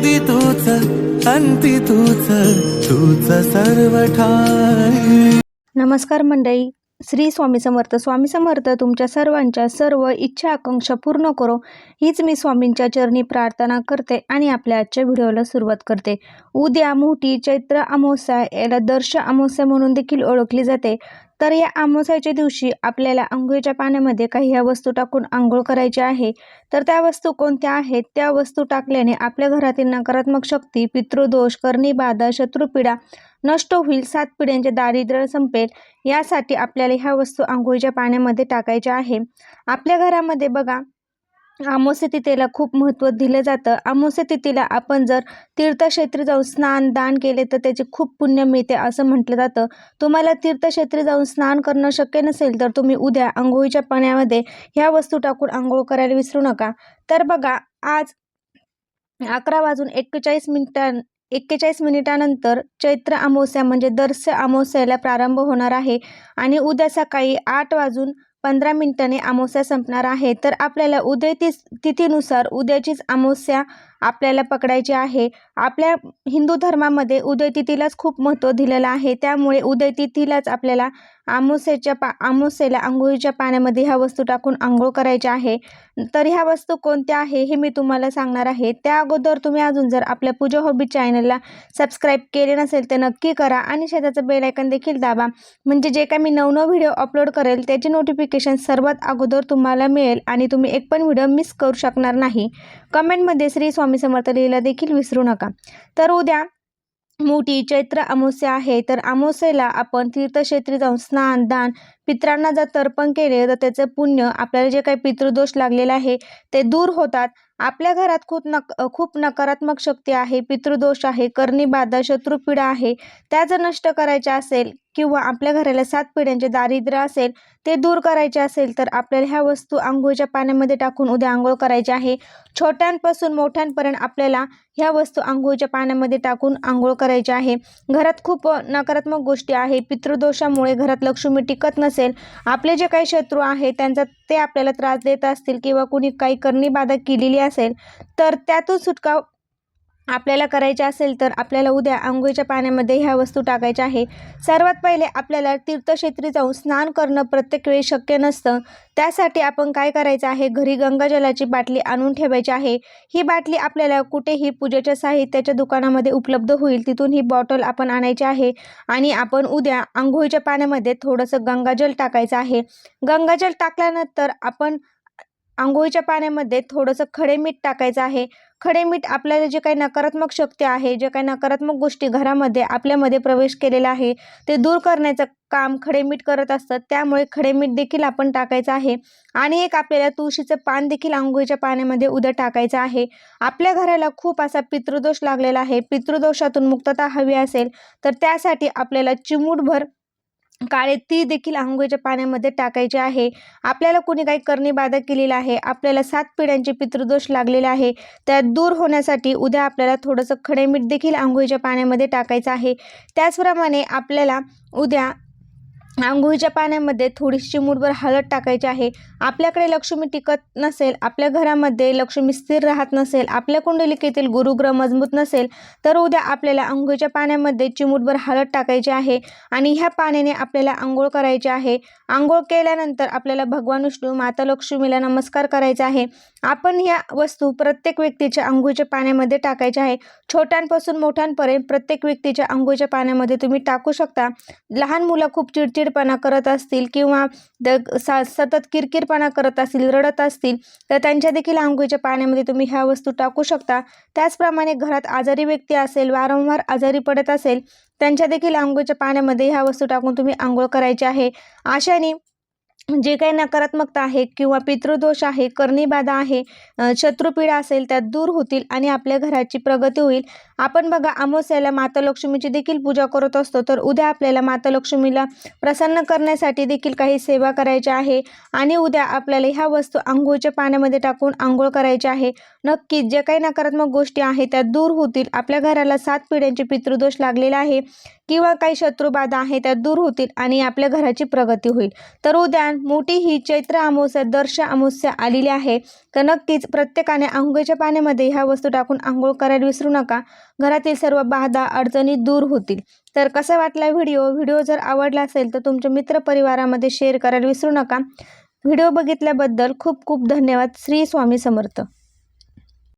आधी तूच अंती तूच तूच सर्व ठाई नमस्कार मंडळी श्री स्वामी समर्थ. स्वामी समर्थ तुमच्या सर्वांच्या सर्व इच्छा आकांक्षा पूर्ण करो. हीच मी स्वामींच्या चरणी प्रार्थना करते आणि आपल्या आजच्या व्हिडिओला सुरुवात करते. उद्या मोठी चैत्र अमावस्या याला दर्श अमावस्या म्हणून देखील ओळखली जाते. तर या अमावस्याच्या दिवशी आपल्याला आंघोळीच्या पाण्यामध्ये काही ह्या वस्तू टाकून आंघोळ करायची आहे. तर त्या वस्तू कोणत्या आहेत? त्या वस्तू टाकल्याने आपल्या घरातील नकारात्मक शक्ती पितृदोष करणी बाधा शत्रुपीडा नष्ट होईल सात पिढ्यांचे दारिद्र्य संपेल यासाठी आपल्याला ह्या वस्तू आंघोळीच्या पाण्यामध्ये टाकायच्या आहे. आपल्या घरामध्ये बघा अमावस्या तिथीला खूप महत्त्व दिलं जातं. अमावस्या तिथीला आपण जर तीर्थक्षेत्री जाऊन स्नान दान केले तर त्याचे खूप पुण्य मिळते असं म्हटलं जातं. तुम्हाला तीर्थक्षेत्री जाऊन स्नान करणं शक्य नसेल तर तुम्ही उद्या आंघोळीच्या पाण्यामध्ये ह्या वस्तू टाकून आंघोळ करायला विसरू नका. तर बघा आज अकरा वाजून एक्केचाळीस मिनिटां एक्केचाळीस मिनिटानंतर चैत्र अमावस्या म्हणजे दर्श अमावस्याला प्रारंभ होणार आहे. आणि उद्या सकाळी आठ वाजून पंधरा मिनिटांनी अमावस्या संपणार आहे. तर आपल्याला उदय ती तिथीनुसार उद्याचीच अमावस्या आपल्याला पकडायची आहे. आपल्या हिंदू धर्मामध्ये उदयतिथीलाच खूप महत्त्व दिलेलं आहे. त्यामुळे उदयतिथीलाच आपल्याला आमोसेच्या पा आमोसेला आंघोळीच्या पाण्यामध्ये ह्या वस्तू टाकून आंघोळ करायच्या आहे. तर ह्या वस्तू कोणत्या आहे हे मी तुम्हाला सांगणार आहे. त्या अगोदर तुम्ही अजून जर आपल्या पूजा हॉबी चॅनलला सबस्क्राईब केले नसेल तर नक्की करा आणि शेजारचं बेल आयकन देखील दाबा. म्हणजे जे काय मी नवनव व्हिडिओ अपलोड करेल त्याची नोटिफिकेशन सर्वात अगोदर तुम्हाला मिळेल आणि तुम्ही एक पण व्हिडिओ मिस करू शकणार नाही. कमेंटमध्ये श्री स्वामी समर्थ लिहिला देखील विसरू नका. तर उद्या मोठी चैत्र अमावस्या आहे. तर अमावस्येला आपण तीर्थक्षेत्री जाऊन स्नान दान पित्रांना जर तर्पण केले तर त्याचं पुण्य आपल्याला जे काही पितृदोष लागलेला आहे ते दूर होतात. आपल्या घरात खूप नक खूप नकारात्मक शक्ती आहे पितृदोष आहे कर्णीबाधा शत्रुपीडा आहे त्या जर नष्ट करायच्या असेल किंवा आपल्या घराला सात पिढ्यांचे दारिद्र्य असेल ते दूर करायचे असेल तर आपल्याला ह्या वस्तू आंघोळीच्या पाण्यामध्ये टाकून उद्या आंघोळ करायची आहे. छोट्यांपासून मोठ्यांपर्यंत आपल्याला ह्या वस्तू आंघोळीच्या पाण्यामध्ये टाकून आंघोळ करायची आहे. घरात खूप नकारात्मक गोष्टी आहे पितृदोषामुळे घरात लक्ष्मी टिकत नसेल आपले जे काही शत्रू आहे त्यांचा ते आपल्याला त्रास देत असतील किंवा कुणी काही करणी बाधा केलेली असेल तर त्यातून सुटका आपल्याला करायचे असेल तर आपल्याला उद्या आंघोळीच्या पाण्यामध्ये ह्या वस्तू टाकायच्या आहे. सर्वात पहिले आपल्याला तीर्थक्षेत्री जाऊन स्नान करणं प्रत्येक वेळी शक्य नसतं. त्यासाठी आपण काय करायचं आहे? घरी गंगाजलाची बाटली आणून ठेवायची आहे. ही बाटली आपल्याला कुठेही पूजेच्या साहित्याच्या दुकानामध्ये उपलब्ध होईल. तिथून ही बॉटल आपण आणायची आहे आणि आपण उद्या आंघोळीच्या पाण्यामध्ये थोडंसं गंगाजल टाकायचं आहे. गंगाजल टाकल्यानंतर आपण आंघोळीच्या पाण्यामध्ये थोडंसं खडे मीठ टाकायचं आहे. खडे मीठ आपल्याला जे काही नकारात्मक शक्ती आहे जे काही नकारात्मक गोष्टी घरामध्ये आपल्यामध्ये प्रवेश केलेला आहे ते दूर करण्याचं काम खडे मीठ करत असतात त्यामुळे खडे मीठ देखील आपण टाकायचं आहे. आणि एक आपल्याला तुळशीचं पान देखील आंघोळीच्या पाण्यामध्ये उद्या टाकायचं आहे. आपल्या घराला खूप असा पितृदोष लागलेला आहे. पितृदोषातून मुक्तता हवी असेल तर त्यासाठी आपल्याला चिमूटभर काळे ती देखील आंघोळीच्या पाण्यामध्ये टाकायचे आहे. आपल्याला कोणी काही करणी बाधा केलेला आहे आपल्याला सात पिढ्यांचे पितृदोष लागलेले आहे त्या दूर होण्यासाठी उद्या आपल्याला थोडंसं खडे मीठ देखील आंघोळीच्या पाण्यामध्ये टाकायचं आहे. त्याचप्रमाणे आपल्याला उद्या आंघोळीच्या पाण्यामध्ये थोडीशी चिमूटभर हळद टाकायची आहे. आपल्याकडे लक्ष्मी टिकत नसेल आपल्या घरामध्ये लक्ष्मी स्थिर राहत नसेल आपल्या कुंडलिकेतील गुरुग्रह मजबूत नसेल तर उद्या आपल्याला आंघोळीच्या पाण्यामध्ये चिमूटभर हळद टाकायची आहे आणि ह्या पाण्याने आपल्याला आंघोळ करायची आहे. आंघोळ केल्यानंतर आपल्याला भगवान विष्णू माता लक्ष्मीला नमस्कार करायचा आहे. आपण ह्या वस्तू प्रत्येक व्यक्तीच्या आंघोळीच्या पाण्यामध्ये टाकायच्या आहे. छोट्यांपासून मोठ्यांपर्यंत प्रत्येक व्यक्तीच्या आंघोळीच्या पाण्यामध्ये तुम्ही टाकू शकता. लहान मुलं खूप चिडचिडपणा करत असतील किंवा द सा सतत किरकिरपणा करत असतील रडत असतील तर त्यांच्या देखील आंघोळीच्या पाण्यामध्ये तुम्ही ह्या वस्तू टाकू शकता. त्याचप्रमाणे घरात आजारी व्यक्ती असेल वारंवार आजारी पडत असेल त्यांच्या देखील आंघोळीच्या पाण्यामध्ये ह्या वस्तू टाकून तुम्ही आंघोळ करायची आहे. अशाने जे काही नकारात्मकता आहे किंवा पितृदोष आहे कर्णीबाधा आहे शत्रुपीडा असेल त्या दूर होतील आणि आपल्या घराची प्रगती होईल. आपण बघा अमावस्याला माता लक्ष्मीची देखील पूजा करत असतो तर उद्या आपल्याला माता लक्ष्मीला प्रसन्न करण्यासाठी देखील काही सेवा करायची आहे आणि उद्या आपल्याला ह्या वस्तू आंघोळीच्या पाण्यामध्ये टाकून आंघोळ करायची आहे. नक्कीच जे काही नकारात्मक गोष्टी आहेत त्या दूर होतील. आपल्या घराला सात पिढ्यांचे पितृदोष लागलेला आहे किंवा काही शत्रुबाधा आहे त्या दूर होतील आणि आपल्या घराची प्रगती होईल. तर उद्या मोठी ही चैत्र अमावस्या दर्श अमावस्या आलेली आहे. तर नक्कीच प्रत्येकाने आंघोळीच्या पाण्यामध्ये ह्या वस्तू टाकून आंघोळ करायला विसरू नका. घरातील सर्व बाधा अडचणी दूर होतील. तर कसा वाटला व्हिडिओ? व्हिडिओ जर आवडला असेल तर तुमच्या मित्रपरिवारामध्ये शेअर करायला विसरू नका. व्हिडिओ बघितल्याबद्दल खूप खूप धन्यवाद. श्री स्वामी समर्थ.